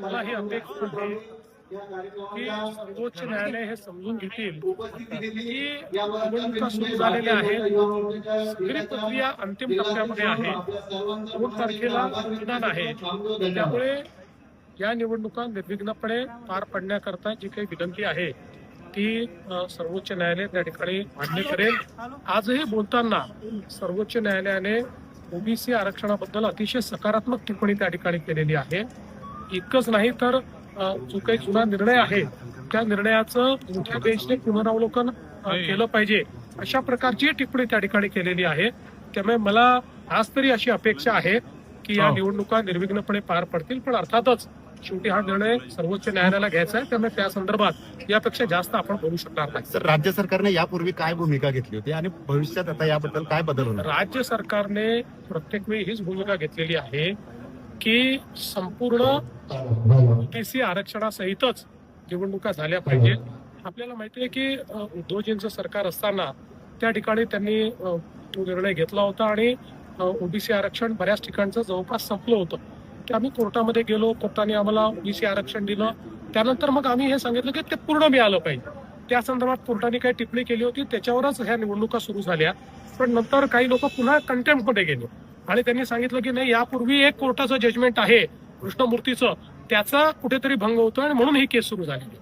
मला ही अपेक्षा आहे की सर्वोच्च न्यायालय हे समजून घेतील की निवडणुका सुरू झालेल्या आहेत सगळी प्रक्रिया अंतिम टप्प्यामध्ये आहे. दोन तारखेला मतदान आहे. त्यामुळे या निवडणुका निर्विघ्नपणे पार पडण्याकरता जी काही विनंती आहे ती सर्वोच्च न्यायालय त्या ठिकाणी मान्य करेल. आजही बोलताना सर्वोच्च न्यायालयाने ओबीसी आरक्षणाबद्दल अतिशय सकारात्मक टिप्पणी त्या ठिकाणी केलेली आहे. इतकंच नाही तर जो काही जुना निर्णय आहे त्या निर्णयाचं मोठ्या बेंचने पुनरावलोकन केलं पाहिजे अशा प्रकारची टिप्पणी त्या ठिकाणी केलेली आहे. त्यामुळे मला आज तरी अशी अपेक्षा आहे की या हो. निवडणुका निर्विघ्नपणे पार पडतील पण अर्थातच शेवटी हा निर्णय सर्वोच्च न्यायालयाला घ्यायचा आहे. त्यामुळे त्या संदर्भात यापेक्षा जास्त आपण बोलू शकणार नाही. सर राज्य सरकारने यापूर्वी काय भूमिका घेतली होती आणि भविष्यात आता याबद्दल काय बदल होणार? राज्य सरकारने प्रत्येक वेळी हीच भूमिका घेतलेली आहे की संपूर्ण ओबीसी आरक्षणासहितच निवडणुका झाल्या पाहिजे आपल्याला माहिती आहे की उद्धवजींचं सरकार असताना त्या ठिकाणी त्यांनी तो निर्णय घेतला होता आणि ओबीसी आरक्षण बऱ्याच ठिकाणचं जवळपास संपलं होतं. ते आम्ही कोर्टामध्ये गेलो कोर्टाने आम्हाला ओबीसी आरक्षण दिलं. त्यानंतर मग आम्ही हे सांगितलं की ते पूर्ण मिळालं पाहिजे. त्या संदर्भात कोर्टाने काही टिप्पणी केली होती त्याच्यावरच ह्या निवडणुका सुरू झाल्या. पण नंतर काही लोक पुन्हा कंटेम्प्टमध्ये गेले. आणि त्यांनी सांगितलं की नाही यापूर्वी एक कोर्टाचं जजमेंट आहे कृष्णमूर्तीचं. त्याचा कुठेतरी भंग होतो आणि म्हणून ही केस सुरू झालेली